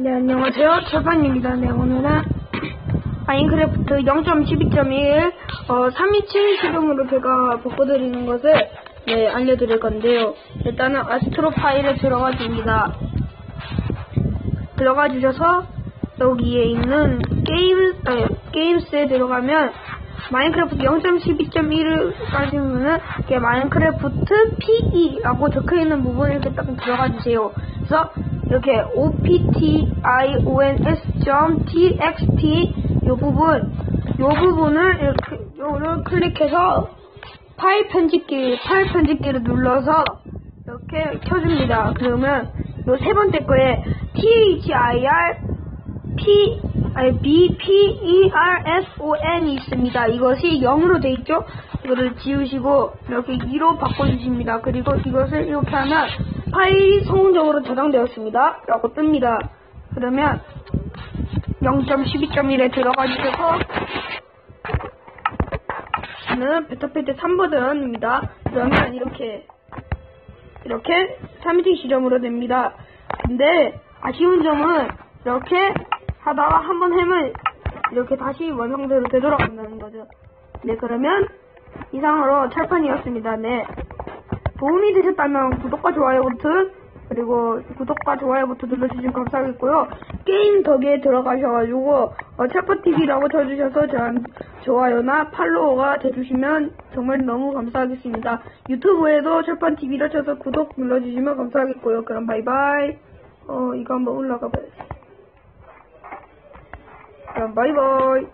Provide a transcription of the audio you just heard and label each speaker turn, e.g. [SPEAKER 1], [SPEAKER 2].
[SPEAKER 1] 네, 안녕하세요. 철판입니다. 네, 오늘은 마인크래프트 0.12.1 어, 327 시름으로 제가 바꿔드리는 것을 네, 알려드릴 건데요. 일단은 아스트로 파일에 들어가 줍니다. 들어가 주셔서 여기에 있는 게임, 아니, 게임스에 들어가면 마인크래프트 0.12.1을 까지면은 이게 마인크래프트 PE라고 적혀 있는 부분을 이렇게 딱 들어가 주세요. 그래서 이렇게 options.txt 이 부분, 이 부분을 이렇게 요를 클릭해서 파일 편집기, 파일 편집기를 눌러서 이렇게 켜줍니다. 그러면 요 세 번째 거에 THIR P, B, P, E, R, S, O, N이 있습니다. 이것이 0으로 돼 있죠? 이거를 지우시고, 이렇게 2로 바꿔 주십니다. 그리고 이것을 이렇게 하면 파일이 성공적으로 저장되었습니다. 라고 뜹니다. 그러면 0.12.1에 들어가 주셔서, 는 베타필드 3버전입니다. 그러면 이렇게, 이렇게 3팅 시점으로 됩니다. 근데 아쉬운 점은 이렇게 하다가 한번 해면 이렇게 다시 원상대로 되돌아간다는 거죠. 네, 그러면 이상으로 철판이었습니다. 네. 도움이 되셨다면 구독과 좋아요 버튼, 그리고 구독과 좋아요 버튼 눌러주시면 감사하겠고요. 게임 덕에 들어가셔가지고, 어, 철판TV라고 쳐주셔서 저한 좋아요나 팔로워가 돼주시면 정말 너무 감사하겠습니다. 유튜브에도 철판TV를 쳐서 구독 눌러주시면 감사하겠고요. 그럼 바이바이. 어, 이거 한번 올라가 봐야지. 그럼 바이바이.